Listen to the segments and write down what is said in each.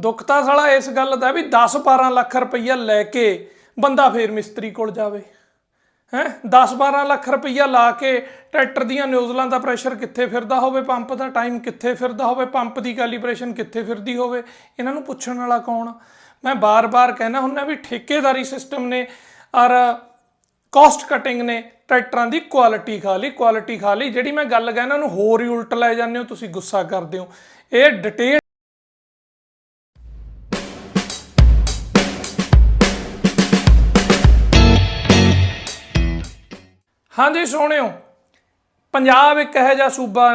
ਦੁੱਖ ਤਾਂ ਸਾਲਾ ਇਸ ਗੱਲ ਦਾ ਵੀ 10 12 ਲੱਖ ਰੁਪਈਆ ਲੈ ਕੇ ਬੰਦਾ ਫੇਰ ਮਿਸਤਰੀ ਕੋਲ ਜਾਵੇ। ਹੈ? 10 12 ਲੱਖ ਰੁਪਈਆ ਲਾ ਕੇ ਟਰੈਕਟਰ ਦੀਆਂ ਨਿਊਜ਼ਲਾਂ ਦਾ ਪ੍ਰੈਸ਼ਰ ਕਿੱਥੇ ਫਿਰਦਾ ਹੋਵੇ? ਪੰਪ ਦਾ ਟਾਈਮ ਕਿੱਥੇ ਫਿਰਦਾ ਹੋਵੇ? ਪੰਪ ਦੀ ਕੈਲੀਬ੍ਰੇਸ਼ਨ ਕਿੱਥੇ ਫਿਰਦੀ ਹੋਵੇ? ਇਹਨਾਂ ਨੂੰ ਪੁੱਛਣ ਵਾਲਾ ਕੌਣ? ਆ? ਮੈਂ ਬਾਰ-ਬਾਰ ਕਹਿਣਾ ਹੁੰਦਾ ਵੀ ਠੇਕੇਦਾਰੀ ਸਿਸਟਮ ਨੇ ਔਰ ਕਾਸਟ ਕਟਿੰਗ ਨੇ ਟਰੈਕਟਰਾਂ ਦੀ ਕੁਆਲਿਟੀ ਖਾ ਲਈ ਕੁਆਲਿਟੀ ਖਾ ਲਈ। ਜਿਹੜੀ ਮੈਂ ਗੱਲ ਕਹਿਣਾ ਉਹਨੂੰ ਹੋਰ ਹੀ ਉਲਟ ਲੈ ਜਾਂਦੇ ਹੋ, ਤੁਸੀਂ ਗੁੱਸਾ ਕਰਦੇ ਹੋ। ਇਹ ਡਿਟੇਲ ਹਾਂਜੀ ਸੋਹਣਿਓ ਪੰਜਾਬ ਇੱਕ ਇਹੋ ਜਿਹਾ ਸੂਬਾ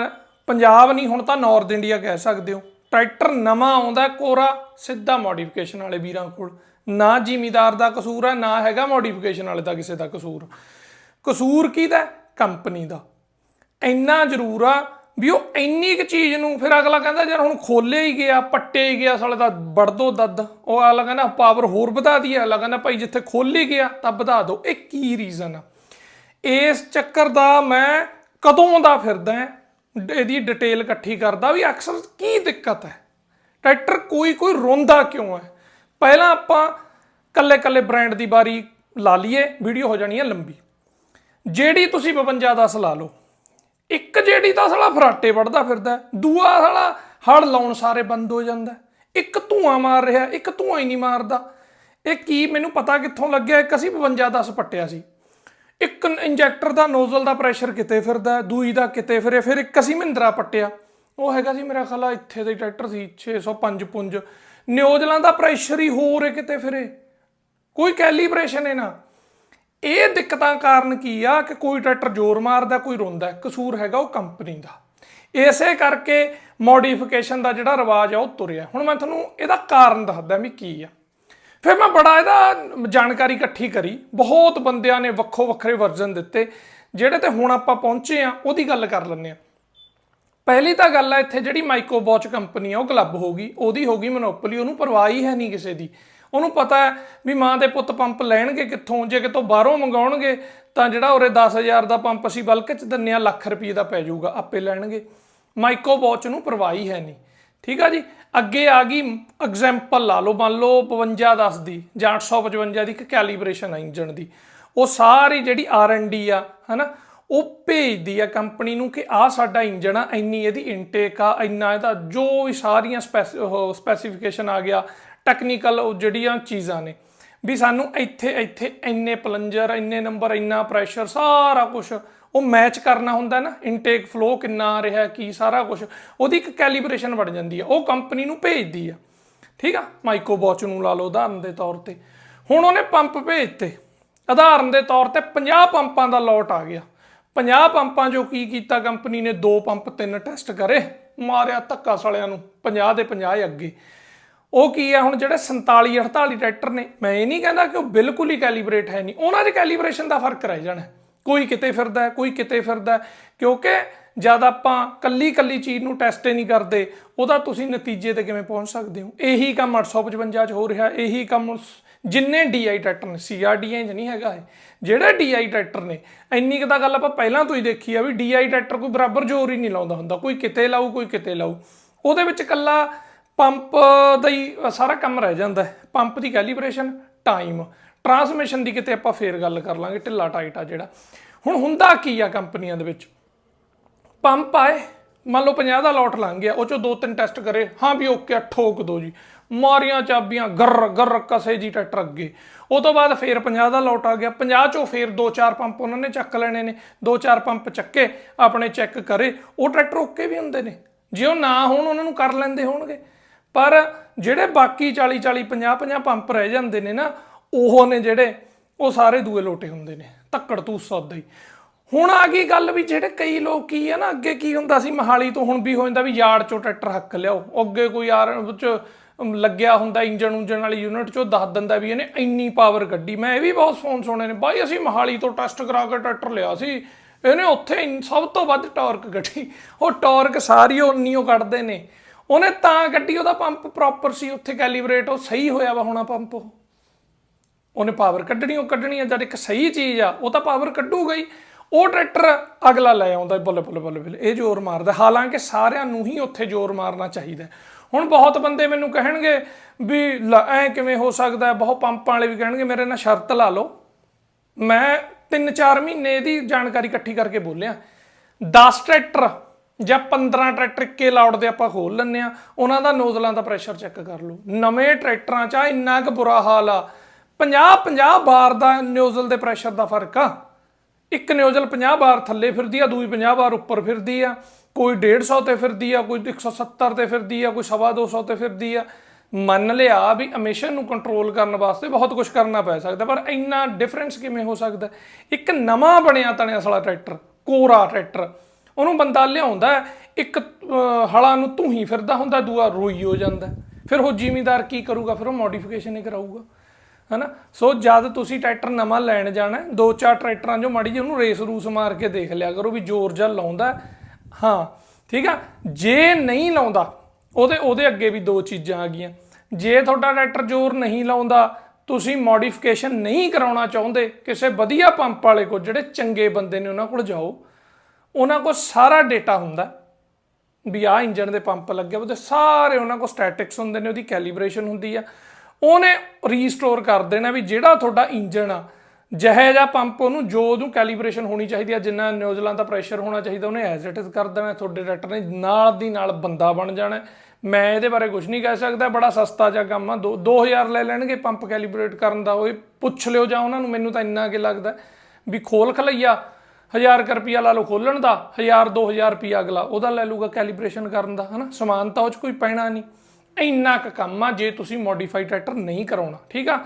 ਪੰਜਾਬ ਨਹੀਂ, ਹੁਣ ਤਾਂ ਨਾਰਥ ਇੰਡੀਆ ਕਹਿ ਸਕਦੇ ਹੋ। ਟਰੈਕਟਰ ਨਵਾਂ ਆਉਂਦਾ ਕੋਰਾ ਸਿੱਧਾ ਮੋਡੀਫਿਕੇਸ਼ਨ ਵਾਲੇ ਵੀਰਾਂ ਕੋਲ। ਨਾ ਜ਼ਿਮੀਦਾਰ ਦਾ ਕਸੂਰ ਹੈ, ਨਾ ਹੈਗਾ ਮੋਡੀਫਿਕੇਸ਼ਨ ਵਾਲੇ ਦਾ ਕਿਸੇ ਦਾ ਕਸੂਰ। ਕਸੂਰ ਕਿਹਦਾ ਕੰਪਨੀ ਦਾ। ਇੰਨਾ ਜ਼ਰੂਰ ਆ ਵੀ ਉਹ ਇੰਨੀ ਕੁ ਚੀਜ਼ ਨੂੰ ਫਿਰ ਅਗਲਾ ਕਹਿੰਦਾ, ਯਾਰ ਹੁਣ ਖੋਲੇ ਹੀ ਗਿਆ ਪੱਟੇ ਹੀ ਗਿਆ, ਸਾਲੇ ਦਾ ਵੜ ਦੋ ਦੱਦ। ਉਹ ਅਗਲਾ ਕਹਿੰਦਾ ਪਾਵਰ ਹੋਰ ਵਧਾ ਦਈਏ। ਅਗਲਾ ਕਹਿੰਦਾ, ਭਾਈ ਜਿੱਥੇ ਖੋਲ ਗਿਆ, ਤਾਂ ਵਧਾ ਦਿਓ ਇਹ ਕੀ ਰੀਜ਼ਨ ਆ? ਇਸ ਚੱਕਰ ਦਾ ਮੈਂ ਕਦੋਂ ਦਾ ਫਿਰਦਾ ਡ- ਇਹਦੀ ਡਿਟੇਲ ਇਕੱਠੀ ਕਰਦਾ ਵੀ ਅਕਸਰ ਕੀ ਦਿੱਕਤ ਹੈ? ਟਰੈਕਟਰ ਕੋਈ ਕੋਈ ਰੋਂਦਾ ਕਿਉਂ ਹੈ? ਪਹਿਲਾਂ ਆਪਾਂ ਕੱਲੇ ਕੱਲੇ ਬ੍ਰਾਂਡ ਦੀ ਬਾਰੀ ਲਾ ਲਈਏ ਵੀਡੀਓ ਹੋ ਜਾਣੀ ਹੈ ਲੰਬੀ। ਜਿਹੜੀ ਤੁਸੀਂ 52 10 ਲਾ ਲਓ। ਇੱਕ ਜਿਹੜੀ ਤਾਂ ਸਾਲਾ ਫਰਾਟੇ ਵੜਦਾ ਫਿਰਦਾ ਦੂਆ ਸਾਲਾ ਹੜ ਲਾਉਣ ਸਾਰੇ ਬੰਦ ਹੋ ਜਾਂਦਾ ਇੱਕ ਧੂਆਂ ਮਾਰ ਰਿਹਾ, ਇੱਕ ਧੂਆਂ ਹੀ ਨਹੀਂ ਮਾਰਦਾ। ਇਹ ਕੀ ਮੈਨੂੰ ਪਤਾ ਕਿੱਥੋਂ ਲੱਗਿਆ, ਇੱਕ ਅਸੀਂ 52 10 ਪੱਟਿਆ ਸੀ। ਇੱਕ ਇੰਜੈਕਟਰ ਦਾ ਨੋਜ਼ਲ ਦਾ ਪ੍ਰੈਸ਼ਰ ਕਿਤੇ ਫਿਰਦਾ ਦੂਈ ਦਾ ਕਿਤੇ ਫਿਰੇ ਫਿਰ ਇੱਕ ਅਸੀਂ ਮਹਿੰਦਰਾ ਪੱਟਿਆ। ਉਹ ਹੈਗਾ ਸੀ ਮੇਰਾ ਖਲਾ ਇੱਥੇ ਦੇ ਟਰੈਕਟਰ ਸੀ 605 ਪੁੰਜ ਨਿਊਜ਼ਲਾਂ ਦਾ ਪ੍ਰੈਸ਼ਰ ਹੀ ਹੋਰ ਹੈ ਕਿਤੇ ਫਿਰੇ। ਕੋਈ ਕੈਲੀਬ੍ਰੇਸ਼ਨ ਹੈ ਨਾ। ਇਹ ਦਿੱਕਤਾਂ ਕਾਰਨ ਕੀ ਆ ਕਿ ਕੋਈ ਟਰੈਕਟਰ ਜ਼ੋਰ ਮਾਰਦਾ, ਕੋਈ ਰੋਂਦਾ, ਕਸੂਰ ਹੈਗਾ ਉਹ ਕੰਪਨੀ ਦਾ। ਇਸੇ ਕਰਕੇ ਮੋਡੀਫਿਕੇਸ਼ਨ ਦਾ ਜਿਹੜਾ ਰਿਵਾਜ ਆ ਉਹ ਤੁਰਿਆ। ਹੁਣ ਮੈਂ ਤੁਹਾਨੂੰ ਇਹਦਾ ਕਾਰਨ ਦੱਸਦਾ ਵੀ ਕੀ ਆ। ਫਿਰ ਮੈਂ ਬੜਾ ਇਹਦਾ ਜਾਣਕਾਰੀ ਇਕੱਠੀ ਕਰੀ। ਬਹੁਤ ਬੰਦਿਆਂ ਨੇ ਵੱਖੋ ਵੱਖਰੇ ਵਰਜ਼ਨ ਦਿੱਤੇ। ਜਿਹੜੇ ਤੇ ਹੁਣ ਆਪਾਂ ਪਹੁੰਚੇ ਆ ਉਹਦੀ ਗੱਲ ਕਰ ਲੈਂਦੇ ਆ ਪਹਿਲੀ ਤਾਂ ਗੱਲ ਆ, ਇੱਥੇ ਜਿਹੜੀ ਮਾਈਕੋ ਵਾਚ ਕੰਪਨੀ ਆ, ਉਹ ਕਲੱਬ ਹੋ ਗਈ। ਉਹਦੀ ਹੋ ਗਈ ਮੋਨੋਪੋਲੀ ਉਹਨੂੰ ਪਰਵਾਹ ਹੀ ਹੈ ਨਹੀਂ ਕਿਸੇ ਦੀ। ਉਹਨੂੰ ਪਤਾ ਹੈ ਵੀ ਮਾਂ ਦੇ ਪੁੱਤ ਪੰਪ ਲੈਣਗੇ ਕਿੱਥੋਂ, ਜੇ ਕਿਤੋਂ ਬਾਹਰੋਂ ਮੰਗਾਉਣਗੇ, ਤਾਂ ਜਿਹੜਾ ਉਰੇ 10000 ਦਾ ਪੰਪ ਅਸੀਂ ਬਲਕ ਚ ਦਿੰਨੇ ਆ ਲੱਖ ਰੁਪਏ ਦਾ ਪੈ ਜਾਊਗਾ, ਆਪੇ ਲੈਣਗੇ। ਮਾਈਕੋ ਵਾਚ ਨੂੰ ਪਰਵਾਹੀ ਹੈ ਨਹੀਂ। ਠੀਕ ਆ ਜੀ? ਅੱਗੇ ਆ ਗਈ ਐਗਜ਼ਾਮਪਲ ਲਾ ਲਓ, ਮੰਨ ਲਓ 52 10 ਦੀ ਜਾਂ 855 ਦੀ ਇੱਕ ਕੈਲੀਬ੍ਰੇਸ਼ਨ ਆ ਇੰਜਨ ਦੀ। ਉਹ ਸਾਰੀ ਜਿਹੜੀ ਆਰ&ਡੀ ਆ, ਹਨਾ, ਉਹ ਭੇਜਦੀ ਆ ਕੰਪਨੀ ਨੂੰ ਕਿ ਆ ਸਾਡਾ ਇੰਜਨ ਆ, ਇੰਨੀ ਇਹਦੀ ਇਨਟੇਕ ਆ, ਇੰਨਾ ਇਹਦਾ ਜੋ ਵੀ ਸਾਰੀਆਂ ਸਪੈਸੀਫਿਕੇਸ਼ਨ ਆ ਗਿਆ ਟੈਕਨੀਕਲ ਉਹ ਜਿਹੜੀਆਂ ਚੀਜ਼ਾਂ ਨੇ। ਵੀ ਸਾਨੂੰ ਇੱਥੇ ਇੱਥੇ ਇੰਨੇ ਪਲੰਜਰ ਇੰਨੇ ਨੰਬਰ ਇੰਨਾ ਪ੍ਰੈਸ਼ਰ ਸਾਰਾ ਕੁਝ ਉਹ ਮੈਚ ਕਰਨਾ ਹੁੰਦਾ ਨਾ ਇਨਟੇਕ ਫਲੋ ਕਿੰਨਾ ਆ ਰਿਹਾ, ਕੀ ਸਾਰਾ ਕੁਝ ਉਹਦੀ ਇੱਕ ਕੈਲੀਬ੍ਰੇਸ਼ਨ ਬਣ ਜਾਂਦੀ ਆ, ਉਹ ਕੰਪਨੀ ਨੂੰ ਭੇਜਦੀ ਆ। ਠੀਕ ਆ? ਮਾਈਕੋ ਵਾਚ ਨੂੰ ਲਾ ਲਓ ਉਦਾਹਰਨ ਦੇ ਤੌਰ ਤੇ। ਹੁਣ ਉਹਨੇ ਪੰਪ ਭੇਜਤੇ। ਉਦਾਹਰਨ ਦੇ ਤੌਰ ਤੇ 50 ਪੰਪਾਂ ਦਾ ਲੋਟ ਆ ਗਿਆ। 50 ਪੰਪਾਂ ਜੋ ਕੀ ਕੀਤਾ ਕੰਪਨੀ ਨੇ? ਦੋ ਪੰਪ ਤਿੰਨ ਟੈਸਟ ਕਰੇ। ਮਾਰਿਆ ਧੱਕਾ ਸਾਲਿਆਂ ਨੂੰ 50 ਦੇ 50 ਅੱਗੇ। ਉਹ ਕੀ ਹੈ ਹੁਣ ਜਿਹੜੇ 47 48 ਟਰੈਕਟਰ ਨੇ, ਮੈਂ ਇਹ ਨਹੀਂ ਕਹਿੰਦਾ ਕਿ ਉਹ ਬਿਲਕੁਲ ਹੀ ਕੈਲੀਬ੍ਰੇਟ ਹੈ ਨਹੀਂ। ਉਹਨਾਂ 'ਚ ਕੈਲੀਬ੍ਰੇਸ਼ਨ ਦਾ ਫ਼ਰਕ ਰਹਿ ਜਾਣਾ। ਕੋਈ ਕਿਤੇ ਫਿਰਦਾ ਕੋਈ ਕਿਤੇ ਫਿਰਦਾ ਕਿਉਂਕਿ ਜਦ ਆਪਾਂ ਕੱਲੀ ਕੱਲੀ ਚੀਜ਼ ਨੂੰ ਟੈਸਟ ਨਹੀਂ ਕਰਦੇ, ਉਹਦਾ ਤੁਸੀਂ ਨਤੀਜੇ ਤੇ ਕਿਵੇਂ ਪਹੁੰਚ ਸਕਦੇ ਹੋ? ਇਹੀ ਕੰਮ 855 ਚ ਹੋ ਰਿਹਾ, ਇਹੀ ਕੰਮ ਸ- ਜਿੰਨੇ DI ਟਰੈਕਟਰ ਨੇ CRDI ਚ ਨਹੀਂ ਹੈਗਾ ਇਹ, ਜਿਹੜੇ DI ਟਰੈਕਟਰ ਨੇ, ਇੰਨੀ ਕੁ ਤਾਂ ਗੱਲ ਆਪਾਂ ਪਹਿਲਾਂ ਤੋਂ ਹੀ ਦੇਖੀ ਆ ਵੀ DI ਟਰੈਕਟਰ ਕੋਈ ਬਰਾਬਰ ਜ਼ੋਰ ਹੀ ਨਹੀਂ ਲਾਉਂਦਾ ਹੁੰਦਾ, ਕੋਈ ਕਿਤੇ ਲਾਊ, ਕੋਈ ਕਿਤੇ ਲਾਊ। ਉਹਦੇ ਵਿੱਚ ਕੱਲਾ ਪੰਪ ਦਾ ਹੀ ਸਾਰਾ ਕੰਮ ਰਹਿ ਜਾਂਦਾ ਪੰਪ ਦੀ ਕੈਲੀਬ੍ਰੇਸ਼ਨ ਟਾਈਮ ਟਰਾਂਸਮਿਸ਼ਨ ਦੀ ਕਿਤੇ ਆਪਾਂ ਫੇਰ ਗੱਲ ਕਰ ਲਾਂਗੇ, ਢਿੱਲਾ ਟਾਈਟ ਆ ਜਿਹੜਾ। ਹੁਣ ਹੁੰਦਾ ਕੀ ਆ ਕੰਪਨੀਆਂ ਦੇ ਵਿੱਚ? ਪੰਪ ਆਏ, ਮੰਨ ਲਓ 50 ਦਾ ਲੋਟ ਲੰਘ ਗਿਆ, ਉਹ ਚੋਂ ਦੋ ਤਿੰਨ ਟੈਸਟ ਕਰੇ, ਹਾਂ ਵੀ ਓਕੇ ਠੋਕ ਦੋ ਜੀ। ਮਾਰੀਆਂ ਚਾਬੀਆਂ ਗਰ ਗਰ ਕਸੇ ਜੀ ਟਰੈਕਟਰ ਅੱਗੇ। ਉਹ ਤੋਂ ਬਾਅਦ ਫੇਰ 50 ਦਾ ਲੋਟ ਆ ਗਿਆ 50 ਚੋਂ ਫੇਰ ਦੋ ਚਾਰ ਪੰਪ ਉਹਨਾਂ ਨੇ ਚੱਕ ਲੈਣੇ ਨੇ, ਦੋ ਚਾਰ ਪੰਪ ਚੱਕੇ, ਆਪਣੇ ਚੈੱਕ ਕਰੇ। ਉਹ ਟਰੈਕਟਰ ਓਕੇ ਵੀ ਹੁੰਦੇ ਨੇ, ਜੇ ਉਹ ਨਾ ਹੋਣ ਉਹਨਾਂ ਨੂੰ ਕਰ ਲੈਂਦੇ ਹੋਣਗੇ। ਪਰ ਜਿਹੜੇ ਬਾਕੀ 40 40 50 50 ਪੰਪ ਰਹਿ ਜਾਂਦੇ ਨੇ ਨਾ ਉਹ ਨੇ ਜਿਹੜੇ ਉਹ ਸਾਰੇ ਦੂਏ ਲੋਟੇ ਹੁੰਦੇ ਨੇ ਧੱਕੜ ਤੂੰ ਸੌਦਾ ਹੀ। ਹੁਣ ਆ ਗਈ ਗੱਲ ਵੀ ਜਿਹੜੇ ਕਈ ਲੋਕ ਕੀ ਆ ਨਾ, ਅੱਗੇ ਕੀ ਹੁੰਦਾ ਸੀ ਮਹਾਲੀ ਤੋਂ ਹੁਣ ਵੀ ਹੋ ਜਾਂਦਾ ਵੀ ਯਾਰਡ ਚੋਂ ਟਰੈਕਟਰ ਹੱਕ ਲਿਆਓ। ਅੱਗੇ ਕੋਈ ਯਾਰ ਵਿੱਚ ਲੱਗਿਆ ਹੁੰਦਾ ਇੰਜਨ ਉਂਜਨ ਵਾਲੀ ਯੂਨਿਟ ਚੋਂ ਦੱਸ ਦਿੰਦਾ ਵੀ ਇਹਨੇ ਇੰਨੀ ਪਾਵਰ ਕੱਢੀ ਮੈਂ ਇਹ ਵੀ ਬਹੁਤ ਫੋਨ ਸੁਣੇ ਨੇ, ਬਾਈ ਅਸੀਂ ਮਹਾਲੀ ਤੋਂ ਟੈਸਟ ਕਰਾ ਕੇ ਟਰੈਕਟਰ ਲਿਆ ਸੀ, ਇਹਨੇ ਉੱਥੇ ਇੰਨ- ਸਭ ਤੋਂ ਵੱਧ ਟਾਰਕ ਕੱਢੀ ਉਹ ਟਾਰਕ ਸਾਰੀ ਉਨੀ ਉਹ ਕੱਢਦੇ ਨੇ। ਉਹਨੇ ਤਾਂ ਕੱਢੀ ਉਹਦਾ ਪੰਪ ਪ੍ਰੋਪਰ ਸੀ, ਉੱਥੇ ਕੈਲੀਬ੍ਰੇਟ ਉਹ ਸਹੀ ਹੋਇਆ ਵਾ ਹੋਣਾ ਪੰਪ ਉਹ। ਉਹਨੇ ਪਾਵਰ ਕੱਢਣੀ, ਉਹ ਕੱਢਣੀ ਆ, ਜਦ ਇੱਕ ਸਹੀ ਚੀਜ਼ ਆ, ਉਹ ਤਾਂ ਪਾਵਰ ਕੱਢੂਗਾ ਹੀ। ਉਹ ਟਰੈਕਟਰ ਅਗਲਾ ਲੈ ਆਉਂਦਾ ਬੱਲੇ ਬੱਲੇ ਬੱਲੇ ਬੱਲੇ। ਇਹ ਜ਼ੋਰ ਮਾਰਦਾ। ਹਾਲਾਂਕਿ ਸਾਰਿਆਂ ਨੂੰ ਹੀ ਉੱਥੇ ਜ਼ੋਰ ਮਾਰਨਾ ਚਾਹੀਦਾ। ਹੁਣ ਬਹੁਤ ਬੰਦੇ ਮੈਨੂੰ ਕਹਿਣਗੇ ਵੀ ਐ ਕਿਵੇਂ ਹੋ ਸਕਦਾ ਬਹੁਤ ਪੰਪਾਂ ਵਾਲੇ ਵੀ ਕਹਿਣਗੇ, ਮੇਰੇ ਨਾਲ ਸ਼ਰਤ ਲਾ ਲਓ। ਮੈਂ 3-4 ਮਹੀਨੇ ਦੀ ਜਾਣਕਾਰੀ ਇਕੱਠੀ ਕਰਕੇ ਬੋਲਿਆ। 10 ਟਰੈਕਟਰ ਜਾਂ 15 ਟਰੈਕਟਰ ਇੱਕੇ ਲਾਉਟ ਦੇ ਆਪਾਂ ਖੋਲ ਲੈਂਦੇ ਆ ਉਹਨਾਂ ਦਾ ਨੋਜ਼ਲਾਂ ਦਾ ਪ੍ਰੈਸ਼ਰ ਚੈੱਕ ਕਰ ਲਓ। ਨਵੇਂ ਟਰੈਕਟਰਾਂ 'ਚ ਆ, ਇੰਨਾ ਕੁ ਬੁਰਾ ਹਾਲ ਆ। 50 50 ਬਾਰ ਦਾ ਨੋਜ਼ਲ ਦੇ ਪ੍ਰੈਸ਼ਰ ਦਾ ਫ਼ਰਕ ਆ। ਇੱਕ ਨਿਊਜ਼ਲ 50 ਬਾਰ ਥੱਲੇ ਫਿਰਦੀ ਆ ਦੂਈ 50 ਬਾਰ ਉੱਪਰ ਫਿਰਦੀ ਆ। ਕੋਈ 150 ਤੇ ਫਿਰਦੀ ਆ ਕੋਈ 170 ਤੇ ਫਿਰਦੀ ਆ ਕੋਈ ਸਵਾ 200 ਤੇ ਫਿਰਦੀ ਆ। ਮੰਨ ਲਿਆ ਵੀ ਐਮਿਸ਼ਨ ਨੂੰ ਕੰਟਰੋਲ ਕਰਨ ਵਾਸਤੇ ਬਹੁਤ ਕੁਝ ਕਰਨਾ ਪੈ ਸਕਦਾ ਪਰ ਇੰਨਾ ਡਿਫਰੈਂਸ ਕਿਵੇਂ ਹੋ ਸਕਦਾ? ਇੱਕ ਨਵਾਂ ਬਣਿਆ ਤਣਿਆ ਸਾਲਾ ਟਰੈਕਟਰ ਕੋਰਾ ਟਰੈਕਟਰ ਉਹਨੂੰ ਬੰਦਾ ਲਿਆਉਂਦਾ ਇੱਕ ਅਹ, ਹਲਾਂ ਨੂੰ ਤੂੰ ਫਿਰਦਾ ਹੁੰਦਾ ਦੂਆ ਰੋਈ ਹੋ ਜਾਂਦਾ। ਫਿਰ ਉਹ ਜ਼ਿਮੀਦਾਰ ਕੀ ਕਰੂਗਾ? ਫਿਰ ਉਹ ਮੋਡੀਫਿਕੇਸ਼ਨ ਹੀ ਕਰਾਊਗਾ। ਹਨਾ? ਸੋ ਜਦ ਤੁਸੀਂ ਟਰੈਕਟਰ ਨਵਾਂ ਲੈਣ ਜਾਣਾ ਦੋ ਚਾਰ ਟਰੈਕਟਰਾਂ ਜੋ ਮਾੜੀ ਜਿਹੀ ਉਹਨੂੰ ਰੇਸ ਰੂਸ ਮਾਰ ਕੇ ਦੇਖ ਲਿਆ ਕਰੋ ਵੀ ਜ਼ੋਰ ਜਾਂ ਲਾਉਂਦਾ ਹਾਂ। ਠੀਕ ਆ? ਜੇ ਨਹੀਂ ਲਾਉਂਦਾ, ਉਹਦੇ ਉਹਦੇ ਅੱਗੇ ਵੀ ਦੋ ਚੀਜ਼ਾਂ ਆ ਗਈਆਂ। ਜੇ ਤੁਹਾਡਾ ਟਰੈਕਟਰ ਜ਼ੋਰ ਨਹੀਂ ਲਾਉਂਦਾ, ਤੁਸੀਂ ਮੋਡੀਫਿਕੇਸ਼ਨ ਨਹੀਂ ਕਰਾਉਣਾ ਚਾਹੁੰਦੇ, ਕਿਸੇ ਵਧੀਆ ਪੰਪ ਵਾਲੇ ਕੋਲ, ਜਿਹੜੇ ਚੰਗੇ ਬੰਦੇ ਨੇ ਉਹਨਾਂ ਕੋਲ ਜਾਓ, ਉਹਨਾਂ ਕੋਲ ਸਾਰਾ ਡਾਟਾ ਹੁੰਦਾ ਵੀ ਆ ਇੰਜਨ ਦੇ ਪੰਪ ਲੱਗੇ ਉਹਦੇ ਸਾਰੇ ਉਹਨਾਂ ਕੋਲ ਸਟੈਟਿਕਸ ਹੁੰਦੇ ਨੇ, ਉਹਦੀ ਕੈਲੀਬ੍ਰੇਸ਼ਨ ਹੁੰਦੀ ਆ। ਉਹਨੇ ਰੀਸਟੋਰ ਕਰ ਦੇਣਾ ਵੀ ਜਿਹੜਾ ਤੁਹਾਡਾ ਇੰਜਨ ਆ ਜਿਹੇ ਜਿਹਾ ਪੰਪ ਉਹਨੂੰ ਜੋ ਉਹਨੂੰ ਕੈਲੀਬ੍ਰੇਸ਼ਨ ਹੋਣੀ ਚਾਹੀਦੀ ਆ, ਜਿੰਨਾ ਨਿਊਜ਼ਲਾਂ ਦਾ ਪ੍ਰੈਸ਼ਰ ਹੋਣਾ ਚਾਹੀਦਾ, ਉਹਨੇ ਐਜ਼ ਇਟ ਇਜ਼ ਕਰ ਦੇਣਾ, ਤੁਹਾਡੇ ਡਾਕਟਰ ਨੇ ਨਾਲ ਦੀ ਨਾਲ ਬੰਦਾ ਬਣ ਜਾਣਾ। ਮੈਂ ਇਹਦੇ ਬਾਰੇ ਕੁਝ ਨਹੀਂ ਕਹਿ ਸਕਦਾ, ਬੜਾ ਸਸਤਾ ਜਿਹਾ ਕੰਮ ਆ 2000 ਲੈ ਲੈਣਗੇ ਪੰਪ ਕੈਲੀਬ੍ਰੇਟ ਕਰਨ ਦਾ, ਉਹ ਪੁੱਛ ਲਿਓ ਜਾਂ ਉਹਨਾਂ ਨੂੰ, ਮੈਨੂੰ ਤਾਂ ਇੰਨਾ ਕਿ ਲੱਗਦਾ। ਵੀ ਖੋਲ ਖਲਈਆ 1000 ਰੁਪਿਆ ਲਾ ਲਓ ਖੋਲਣ ਦਾ 1000 2000 ਰੁਪਿਆ ਅਗਲਾ, ਉਹਦਾ ਲੈ ਲੂਗਾ ਕੈਲੀਬ੍ਰੇਸ਼ਨ ਕਰਨ ਦਾ, ਹਨਾ? ਸਮਾਨ ਤਾਂ ਉਹ ਚ ਕੋਈ ਪੈਣਾ ਨਹੀਂ। ਇੰਨਾ ਕੁ ਕੰਮ ਆ ਜੇ ਤੁਸੀਂ ਮੋਡੀਫਾਈ ਟਰੈਕਟਰ ਨਹੀਂ ਕਰਾਉਣਾ, ਠੀਕ ਆ?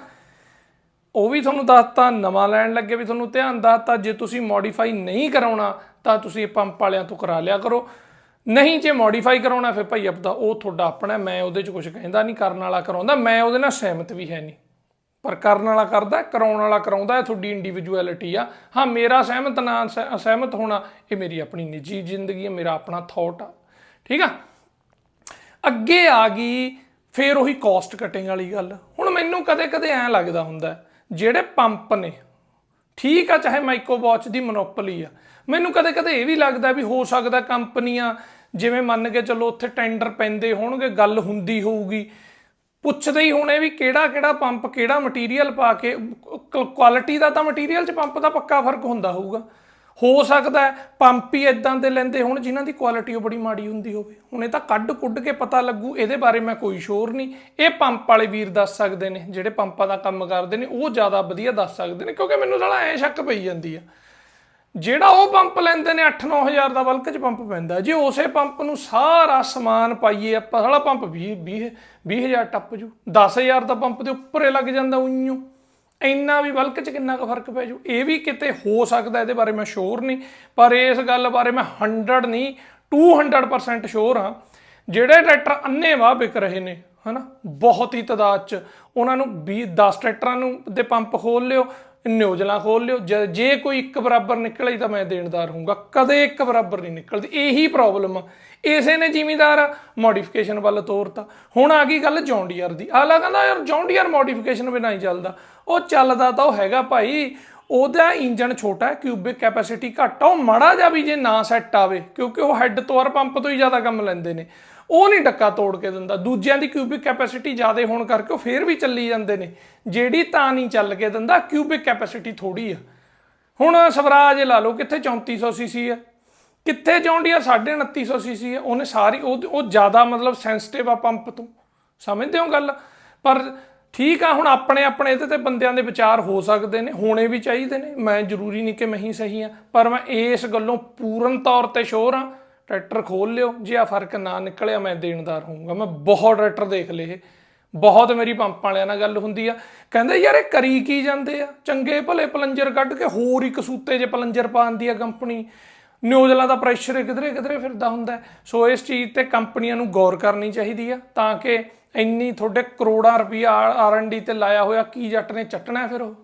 ਉਹ ਵੀ ਤੁਹਾਨੂੰ ਦੱਸਤਾ, ਨਵਾਂ ਲੈਣ ਲੱਗੇ ਵੀ ਤੁਹਾਨੂੰ ਧਿਆਨ ਦੱਸਤਾ, ਜੇ ਤੁਸੀਂ ਮੋਡੀਫਾਈ ਨਹੀਂ ਕਰਾਉਣਾ, ਤਾਂ ਤੁਸੀਂ ਪੰਪ ਵਾਲਿਆਂ ਤੋਂ ਕਰਾ ਲਿਆ ਕਰੋ। ਨਹੀਂ, ਜੇ ਮੋਡੀਫਾਈ ਕਰਾਉਣਾ, ਫਿਰ ਭਾਈ ਆਪਦਾ ਉਹ ਤੁਹਾਡਾ ਆਪਣਾ, ਮੈਂ ਉਹਦੇ 'ਚ ਕੁਝ ਕਹਿੰਦਾ ਨਹੀਂ, ਕਰਨ ਵਾਲਾ ਕਰਾਉਂਦਾ, ਮੈਂ ਉਹਦੇ ਨਾਲ ਸਹਿਮਤ ਵੀ ਹੈ ਨਹੀਂ। ਪਰ ਕਰਨ ਵਾਲਾ ਕਰਦਾ, ਕਰਾਉਣ ਵਾਲਾ ਕਰਾਉਂਦਾ, ਇਹ ਤੁਹਾਡੀ ਇੰਡੀਵਿਜੂਅਲਿਟੀ ਆ। ਹਾਂ, ਮੇਰਾ ਸਹਿਮਤ ਨਾ ਸਹਿ- ਅਸਹਿਮਤ ਹੋਣਾ, ਇਹ ਮੇਰੀ ਆਪਣੀ ਨਿੱਜੀ ਜ਼ਿੰਦਗੀ ਹੈ ਮੇਰਾ ਆਪਣਾ ਥਾਟ ਆ। ਠੀਕ ਆ? ਅੱਗੇ ਆ ਗਈ, ਫੇਰ ਉਹੀ ਕਾਸਟ ਕਟਿੰਗ ਵਾਲੀ ਗੱਲ। ਹੁਣ ਮੈਨੂੰ ਕਦੇ-ਕਦੇ ਐਂ ਲੱਗਦਾ ਹੁੰਦਾ, ਜਿਹੜੇ ਪੰਪ ਨੇ, ਠੀਕ ਆ, ਚਾਹੇ ਮਾਈਕੋ ਵਾਚ ਦੀ ਮੋਨੋਪੋਲੀ ਆ, ਮੈਨੂੰ ਕਦੇ-ਕਦੇ ਇਹ ਵੀ ਲੱਗਦਾ ਵੀ ਹੋ ਸਕਦਾ ਕੰਪਨੀਆਂ ਜਿਵੇਂ ਮੰਨ ਕੇ ਚੱਲੋ ਉੱਥੇ ਟੈਂਡਰ ਪੈਂਦੇ ਹੋਣਗੇ, ਗੱਲ ਹੁੰਦੀ ਹੋਊਗੀ। ਪੁੱਛਦੇ ਹੀ ਹੋਣੇ ਵੀ ਕਿਹੜਾ ਕਿਹੜਾ ਪੰਪ, ਕਿਹੜਾ ਮਟੀਰੀਅਲ ਪਾ ਕੇ ਕੁਆਲਿਟੀ ਦਾ ਤਾਂ ਮਟੀਰੀਅਲ 'ਚ ਪੰਪ ਦਾ ਪੱਕਾ ਫ਼ਰਕ ਹੁੰਦਾ ਹੋਊਗਾ। ਹੋ ਸਕਦਾ ਪੰਪ ਹੀ ਇਦਾਂ ਦੇ ਲੈਂਦੇ ਹੋਣ ਜਿਨ੍ਹਾਂ ਦੀ ਕੁਆਲਿਟੀ ਉਹ ਬੜੀ ਮਾੜੀ ਹੁੰਦੀ ਹੋਵੇ। ਹੁਣ ਇਹ ਤਾਂ ਕੱਢ ਕੁੱਢ ਕੇ ਪਤਾ ਲੱਗੂ, ਇਹਦੇ ਬਾਰੇ ਮੈਂ ਕੋਈ ਸ਼ੋਰ ਨਹੀਂ। ਇਹ ਪੰਪ ਵਾਲੇ ਵੀਰ ਦੱਸ ਸਕਦੇ ਨੇ, ਜਿਹੜੇ ਪੰਪਾਂ ਦਾ ਕੰਮ ਕਰਦੇ ਨੇ, ਉਹ ਜ਼ਿਆਦਾ ਵਧੀਆ ਦੱਸ ਸਕਦੇ ਨੇ, ਕਿਉਂਕਿ ਮੈਨੂੰ ਸਾਲਾ ਐ ਸ਼ੱਕ ਪਈ ਜਾਂਦੀ ਆ। ਜਿਹੜਾ ਉਹ ਪੰਪ ਲੈਂਦੇ ਨੇ 8-9000 ਦਾ ਬਲਕ ਚ ਪੰਪ ਪੈਂਦਾ। ਜੇ ਉਸੇ ਪੰਪ ਨੂੰ ਸਾਰਾ ਸਮਾਨ ਪਾਈਏ, ਆਪਾਂ ਸਾਲਾ ਪੰਪ 20 20 20000 ਟੱਪ ਜੂ। 10000 ਦਾ ਪੰਪ ਦੇ ਉੱਪਰ ਲੱਗ ਜਾਂਦਾ, ਉਈਓ। ਇੰਨਾ ਵੀ ਬਲਕ ਚ ਕਿੰਨਾ ਕੁ ਫ਼ਰਕ ਪੈ ਜੂ? ਇਹ ਵੀ ਕਿਤੇ ਹੋ ਸਕਦਾ ਇਹਦੇ ਬਾਰੇ ਮੈਂ ਸ਼ੋਰ ਨਹੀਂ, ਪਰ ਇਸ ਗੱਲ ਬਾਰੇ ਮੈਂ 100 ਨਹੀਂ 200% ਸ਼ੋਰ ਹਾਂ। ਜਿਹੜੇ ਟਰੈਕਟਰ ਅੰਨੇਵਾਹ ਵਿਕ ਰਹੇ ਨੇ, ਹਨਾ? ਬਹੁਤ ਹੀ ਤਾਦਾਦ ਚ। ਉਹਨਾਂ ਨੂੰ 20 10 ਟਰੈਕਟਰਾਂ ਨੂੰ ਦੇ ਪੰਪ ਖੋਲ ਲਿਓ, ਨਿਊਜ਼ਲਾਂ ਖੋਲ ਲਿਓ। ਜ- ਜੇ ਕੋਈ ਇੱਕ ਬਰਾਬਰ ਨਿਕਲੇ ਤਾਂ ਮੈਂ ਦੇਣਦਾਰ ਹੋਊਗਾ। ਕਦੇ ਇੱਕ ਬਰਾਬਰ ਨਹੀਂ ਨਿਕਲਦੀ। ਇਹੀ ਪ੍ਰੋਬਲਮ ਆ। ਇਸੇ ਨੇ ਜ਼ਿਮੀਦਾਰ ਮੋਡੀਫਿਕੇਸ਼ਨ ਵੱਲ ਤੋਰਤਾ। ਹੁਣ ਆ ਗਈ ਗੱਲ ਜੌਂਡੀਅਰ ਦੀ। ਆਲਾ ਕਹਿੰਦਾ, ਯਾਰ ਜੌਂਡੀਅਰ ਮੋਡੀਫਿਕੇਸ਼ਨ ਬਿਨਾਂ ਹੀ ਚੱਲਦਾ। ਉਹ ਚੱਲਦਾ ਤਾਂ ਉਹ ਹੈਗਾ ਭਾਈ। ਉਹਦਾ ਇੰਜਨ ਛੋਟਾ ਹੈ ਕਿਊਬਿਕ ਕੈਪੈਸਿਟੀ ਘੱਟ ਆ। ਉਹ ਮਾੜਾ ਜਿਹਾ ਵੀ ਜੇ ਨਾ ਸੈੱਟ ਆਵੇ, ਕਿਉਂਕਿ ਉਹ ਹੈੱਡ ਤੋਂ ਔਰ ਪੰਪ ਤੋਂ ਹੀ ਜ਼ਿਆਦਾ ਕੰਮ ਲੈਂਦੇ ਨੇ। ਉਹ ਨਹੀਂ ਡੱਕਾ ਤੋੜ ਕੇ ਦਿੰਦਾ। ਦੂਜਿਆਂ ਦੀ ਕਿਊਬਿਕ ਕੈਪੈਸਿਟੀ ਜ਼ਿਆਦਾ ਹੋਣ ਕਰਕੇ ਉਹ ਫੇਰ ਵੀ ਚੱਲੀ ਜਾਂਦੇ ਨੇ। ਜਿਹੜੀ ਤਾਂ ਨਹੀਂ ਚੱਲ ਕੇ ਦਿੰਦਾ ਕਿਊਬਿਕ ਕੈਪੈਸਿਟੀ ਥੋੜੀ ਆ। ਹੁਣ ਸਵਰਾਜ ਲਾ ਲਓ, ਕਿੱਥੇ 3400 ਸੀਸੀ ਆ? ਕਿੱਥੇ ਜੌਂਡੀਅਰ 2950 ਸੀਸੀ ਆ? ਉਹਨੇ ਸਾਰੀ, ਉਹ ਉਹ ਜ਼ਿਆਦਾ ਮਤਲਬ ਸੈਂਸਿਟਿਵ ਆ ਪੰਪ ਤੋਂ। ਸਮਝਦੇ ਹੋ ਗੱਲ? ਪਰ ਠੀਕ ਆ, ਹੁਣ ਆਪਣੇ ਆਪਣੇ ਇਹਦੇ ਤੇ ਬੰਦਿਆਂ ਦੇ ਵਿਚਾਰ ਹੋ ਸਕਦੇ ਨੇ, ਹੋਣੇ ਵੀ ਚਾਹੀਦੇ ਨੇ। ਮੈਂ ਜ਼ਰੂਰੀ ਨਹੀਂ ਕਿ ਮੈਂ ਹੀ ਸਹੀ ਆ, ਪਰ ਮੈਂ ਇਸ ਗੱਲੋਂ ਪੂਰਨ ਤੌਰ ਤੇ ਸ਼ੋਰ ਆ। ਟਰੈਕਟਰ ਖੋਲ ਲਿਓ, ਜੇ ਆ ਫ਼ਰਕ ਨਾ ਨਿਕਲਿਆ ਮੈਂ ਦੇਣਦਾਰ ਹੋਊਗਾ। ਮੈਂ ਬਹੁਤ ਟਰੈਕਟਰ ਦੇਖ ਲਏ ਬਹੁਤ ਮੇਰੀ ਪੰਪ ਵਾਲਿਆਂ ਨਾਲ ਗੱਲ ਹੁੰਦੀ ਆ। ਕਹਿੰਦੇ ਯਾਰ ਇਹ ਕਰੀ ਕੀ ਜਾਂਦੇ ਆ? ਚੰਗੇ ਭਲੇ ਪਲੰਜਰ ਕੱਢ ਕੇ ਹੋਰ ਇੱਕ ਸੂਤੇ ਜੇ ਪਲੰਜਰ ਪਾਉਂਦੀ ਆ ਕੰਪਨੀ। ਨਿਊਜ਼ਲਾਂ ਦਾ ਪ੍ਰੈਸ਼ਰ ਕਿਧਰੇ ਕਿਧਰੇ ਫਿਰਦਾ ਹੁੰਦਾ ਸੋ ਇਸ ਚੀਜ਼ ਤੇ ਕੰਪਨੀਆਂ ਨੂੰ ਗੌਰ ਕਰਨੀ ਚਾਹੀਦੀ ਆ ਤਾਂ ਕਿ ਇੰਨੀ ਤੁਹਾਡੇ ਕਰੋੜਾਂ ਰੁਪਈਆ ਆਰ&ਡੀ ਤੇ ਲਾਇਆ ਹੋਇਆ ਕੀ ਜੱਟ ਨੇ ਚੱਟਣਾ ਫਿਰ ਉਹ?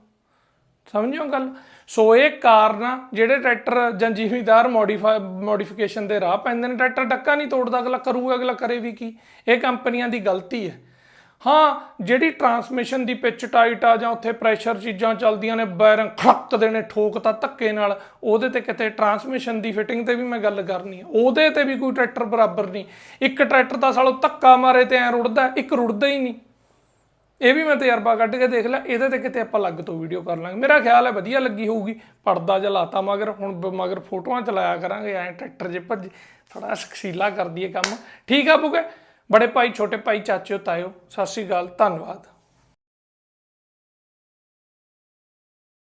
ਸਮਝਿਓ ਗੱਲ? ਸੋ ਇਹ ਕਾਰਨ ਆ, ਜਿਹੜੇ ਟਰੈਕਟਰ ਜਾਂ ਜ਼ਿਮੀਦਾਰ ਮੋਡੀਫਾਈ ਮੋਡੀਫਿਕੇਸ਼ਨ ਦੇ ਰਾਹ ਪੈਂਦੇ ਨੇ ਟਰੈਕਟਰ ਡੱਕਾ ਨਹੀਂ ਤੋੜਦਾ, ਅਗਲਾ ਕਰੂਗਾ, ਅਗਲਾ ਕਰੇ ਵੀ ਕੀ? ਇਹ ਕੰਪਨੀਆਂ ਦੀ ਗਲਤੀ ਹੈ। ਹਾਂ, ਜਿਹੜੀ ਟਰਾਂਸਮਿਸ਼ਨ ਦੀ ਪਿਚ ਟਾਈਟ ਆ ਜਾਂ ਉੱਥੇ ਪ੍ਰੈਸ਼ਰ ਚੀਜ਼ਾਂ ਚੱਲਦੀਆਂ ਨੇ, ਬੈਰਿੰਗ ਖੜਕਦੇ ਨੇ ਠੋਕ ਤਾਂ ਧੱਕੇ ਨਾਲ, ਉਹਦੇ ਤੇ ਕਿਤੇ ਟਰਾਂਸਮਿਸ਼ਨ ਦੀ ਫਿਟਿੰਗ ਤੇ ਵੀ ਮੈਂ ਗੱਲ ਕਰਨੀ ਆ। ਉਹਦੇ ਤੇ ਵੀ ਕੋਈ ਟਰੈਕਟਰ ਬਰਾਬਰ ਨਹੀਂ। ਇੱਕ ਟਰੈਕਟਰ ਤਾਂ ਸਾਲੋ ਧੱਕਾ ਮਾਰੇ ਤੇ ਐ ਰੁੜਦਾ, ਇੱਕ ਰੁੜਦਾ ਹੀ ਨਹੀਂ। ਇਹ ਵੀ ਮੈਂ ਤਜਰਬਾ ਕੱਢ ਕੇ ਦੇਖ ਲਿਆ, ਇਹਦੇ ਤੇ ਕਿਤੇ ਆਪਾਂ ਅਲੱਗ ਤੋਂ ਵੀਡੀਓ ਕਰ ਲਾਂਗੇ। ਮੇਰਾ ਖਿਆਲ ਹੈ ਵਧੀਆ ਲੱਗੀ ਹੋਊਗੀ, ਪਰਦਾ ਲਾਤਾ ਮਗਰ, ਹੁਣ ਬ- ਮਗਰ ਫੋਟੋਆਂ ਚਲਾਇਆ ਕਰਾਂਗੇ, ਐ ਟਰੈਕਟਰ ਜੇ ਭੱਜ ਥੋੜਾ ਸਕਸੀਲਾ ਕਰ ਦਈਏ ਕੰਮ। ਠੀਕ ਆ ਬੁਗੇ? ਬੜੇ ਭਾਈ ਛੋਟੇ ਭਾਈ ਚਾਚਿਓ ਤਾਇਓ ਸਤਿ ਸ਼੍ਰੀ ਅਕਾਲ ਧੰਨਵਾਦ।